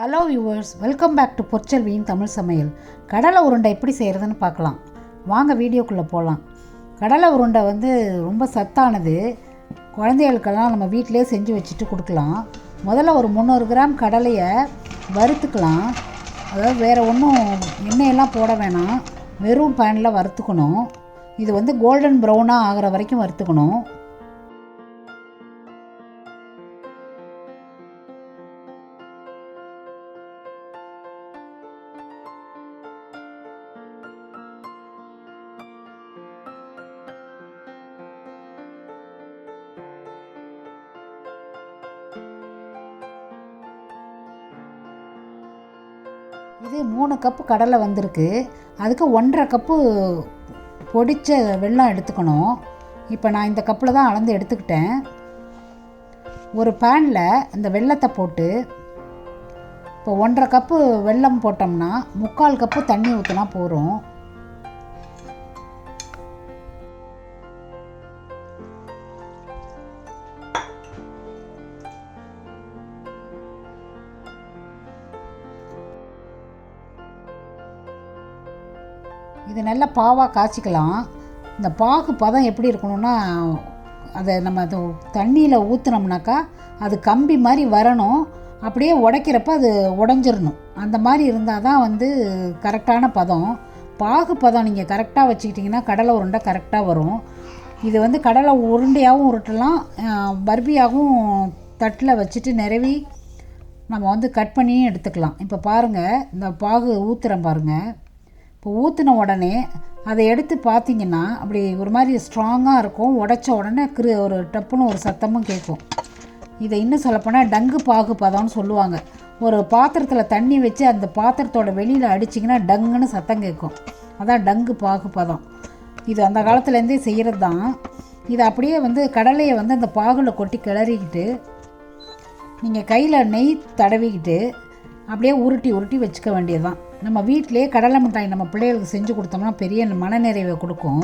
Hello viewers welcome back to பொற்செல்வியின் Tamil சமையல் கடலை உருண்டை எப்படி செய்கிறதுன்னு பார்க்கலாம். வாங்க வீடியோக்குள்ளே போகலாம் கடலை உருண்டை வந்து ரொம்ப சத்தானது. குழந்தைகளுக்கெல்லாம் நம்ம வீட்டிலே செஞ்சு வச்சுட்டு கொடுக்கலாம். முதல்ல ஒரு முந்நூறு கிராம் கடலையை வறுத்துக்கலாம். அதாவது வேறு ஒன்றும் எண்ணெயெல்லாம் போட வேணாம். வெறும் பேனில் வறுத்துக்கணும். இது வந்து கோல்டன் ப்ரௌனாக ஆகிற வரைக்கும் வறுத்துக்கணும். இது மூணு கப்பு கடலை வந்திருக்கு. அதுக்கு ஒன்றரை கப்பு பொடித்த வெல்லம் எடுத்துக்கணும். இப்போ நான் இந்த கப்பில் தான் அளந்து எடுத்துக்கிட்டேன். ஒரு பேனில் இந்த வெல்லத்தை போட்டு இப்போ ஒன்றரை கப்பு வெல்லம் போட்டோம்னா முக்கால் கப்பு தண்ணி ஊற்றினா போகிறோம் இது நல்லா பாவாக காய்ச்சிக்கலாம். இந்த பாகு பதம் எப்படி இருக்கணும்னா அதை நம்ம அது தண்ணியில் ஊற்றுனோம்னாக்கா அது கம்பி மாதிரி வரணும். அப்படியே உடைக்கிறப்ப அது உடஞ்சிரணும். அந்த மாதிரி இருந்தால் தான் வந்து கரெக்டான பதம். பாகு பதம் நீங்கள் கரெக்டாக வச்சுக்கிட்டிங்கன்னா கடலை உருண்டை கரெக்டாக வரும். இது வந்து கடலை உருண்டையாகவும் உருட்டலாம். பர்பியாகவும் தட்டில் வச்சுட்டு நிறவி நம்ம வந்து கட் பண்ணியும் எடுத்துக்கலாம். இப்போ பாருங்கள் இந்த பாகு ஊற்றுறேன் பாருங்கள் இப்போ ஊற்றின உடனே அதை எடுத்து பார்த்தீங்கன்னா அப்படி ஒரு மாதிரி ஸ்ட்ராங்காக இருக்கும். உடச்ச உடனே கிரு ஒரு டப்புன்னு ஒரு சத்தமும் கேட்கும். இதை இன்னும் சொல்லப்போனால் டங்கு பாகு பதம்னு சொல்லுவாங்க. ஒரு பாத்திரத்தில் தண்ணி வச்சு அந்த பாத்திரத்தோட வெளியில் அடிச்சிங்கன்னா டங்குன்னு சத்தம் கேட்கும். அதான் டங்கு பாகு பதம். இது அந்த காலத்துலேருந்தே செய்கிறது தான் இது அப்படியே வந்து கடலையை வந்து அந்த பாகுல கொட்டி கிளறிக்கிட்டு நீங்கள் கையில் நெய் தடவிக்கிட்டு அப்படியே உருட்டி உருட்டி வச்சுக்க வேண்டியது தான் நம்ம வீட்டிலே கடலை மிட்டாய் நம்ம பிள்ளைகளுக்கு செஞ்சு கொடுத்தோம்னா பெரிய மனநிறைவை கொடுக்கும்.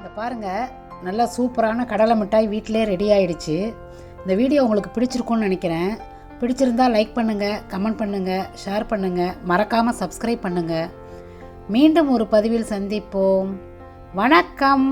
இந்த பாருங்கள் நல்லா சூப்பரான கடலை மிட்டாய் வீட்டிலே ரெடி ஆகிடுச்சு இந்த வீடியோ உங்களுக்கு பிடிச்சிருக்கும்னு நினைக்கிறேன். பிடிச்சிருந்தா லைக் பண்ணுங்கள் கமெண்ட் பண்ணுங்கள் ஷேர் பண்ணுங்கள் மறக்காமல் சப்ஸ்கிரைப் பண்ணுங்கள் மீண்டும் ஒரு பதிவில் சந்திப்போம். வணக்கம்.